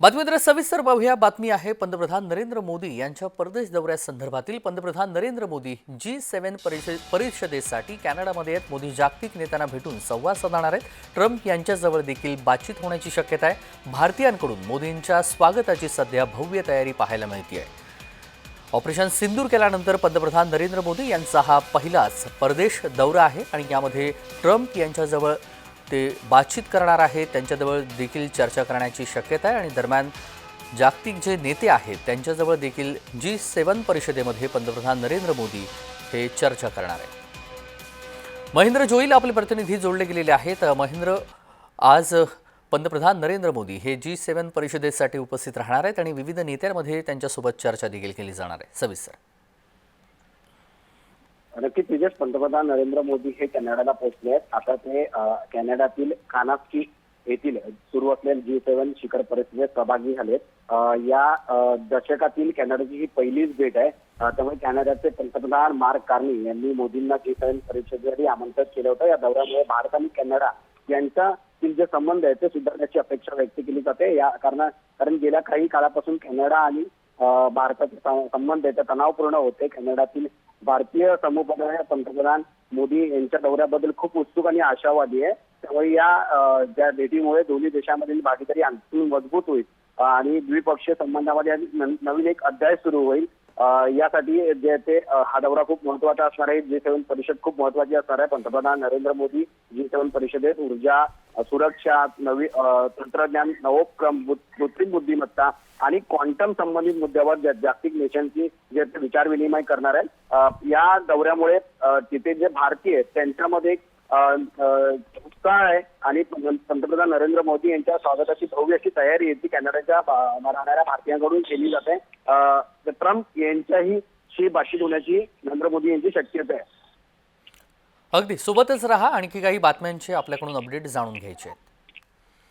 बातमीदार सविस्तर पाहूया. बातमी आहे पंतप्रधान नरेंद्र मोदी यांच्या परदेश दौऱ्यासंदर्भातील पंतप्रधान नरेंद्र मोदी जी सेव्हन परिषद परिषदेसाठी कॅनडामध्ये आहेत. मोदी जागतिक नेत्यांना भेटून संवाद साधणार आहेत. ट्रम्प यांच्याजवळ देखील बातचीत होण्याची शक्यता आहे. भारतीयांकडून मोदींच्या स्वागताची सध्या भव्य तयारी पाहायला मिळते आहे ऑपरेशन सिंदूर केल्यानंतर पंतप्रधान नरेंद्र मोदी यांचा हा पहिलाच परदेश दौरा आहे. आणि यामध्ये ट्रम्प यांच्याजवळ ते बातचीत करणार आहेत त्यांच्याजवळ देखील चर्चा करण्याची शक्यता आहे आणि दरम्यान जागतिक जे नेते आहेत त्यांच्याजवळ देखील जी सेवन परिषदेमध्ये पंतप्रधान नरेंद्र मोदी हे चर्चा करणार आहेत. महेंद्र जोईल आपले प्रतिनिधी जोडले गेलेले आहेत. महेंद्र आज पंतप्रधान नरेंद्र मोदी हे जी सेवन परिषदेसाठी उपस्थित राहणार आहेत आणि विविध नेत्यांमध्ये त्यांच्यासोबत चर्चा देखील केली जाणार आहे. सविस्तर. नक्कीच विजय पंतप्रधान नरेंद्र मोदी हे कॅनडाला पोहोचले आहेत. आता ते कॅनडातील कानास्की येथील सुरू असलेल्या जी सेव्हन शिखर परिषदेत सहभागी झालेत या दशकातील कॅनडाची ही पहिलीच भेट आहे. त्यामुळे कॅनडाचे पंतप्रधान मार्क कार्नी यांनी मोदींना जी सेव्हन परिषदेसाठी आमंत्रित केलं होतं. या दौऱ्यामुळे भारत आणि कॅनडा यांच्यातील जे संबंध आहे ते सुधारण्याची अपेक्षा व्यक्त केली जाते. या कारण कारण गेल्या काही काळापासून कॅनडा आणि भारताचे संबंध आहे ते तणावपूर्ण होते. कॅनडातील भारतीय समुदाय पंतप्रधान मोदी यांच्या दौऱ्याबद्दल खूप उत्सुक आणि आशावादी आहे. त्यामुळे या ज्या भेटीमुळे दोन्ही देशांमधील भागीदारी आणखी मजबूत होईल. आणि द्विपक्षीय संबंधामध्ये नवीन एक अध्याय सुरू होईल. यासाठी जे ते हा दौरा खूप महत्त्वाचा असणार आहे. जी सेवन परिषद खूप महत्वाची असणार आहे. पंतप्रधान नरेंद्र मोदी जी सेवन परिषदेत ऊर्जा सुरक्षा नवी तंत्रज्ञान नवोपक्रम कृत्रिम बुद्धिमत्ता आणि क्वांटम संबंधित मुद्द्यावर जागतिक नेशनची जे विचार विनिमय करणार आहेत या दौऱ्यामुळे तिथे जे भारतीय आहेत त्यांच्यामध्ये एक उत्साह आहे आणि पंतप्रधान नरेंद्र मोदी यांच्या स्वागताची भव्य अशी तयारी आहे ती कॅनडाच्या राहणाऱ्या भारतीयांकडून केली जाते. ट्रम्प यांच्याही शी भाषित होण्याची नरेंद्र मोदी यांची शक्यता आहे. अगदी. सोबतच राहा. आणखी काही बातम्यांचे आपल्याकडून अपडेट जाणून घ्यायचे आहेत.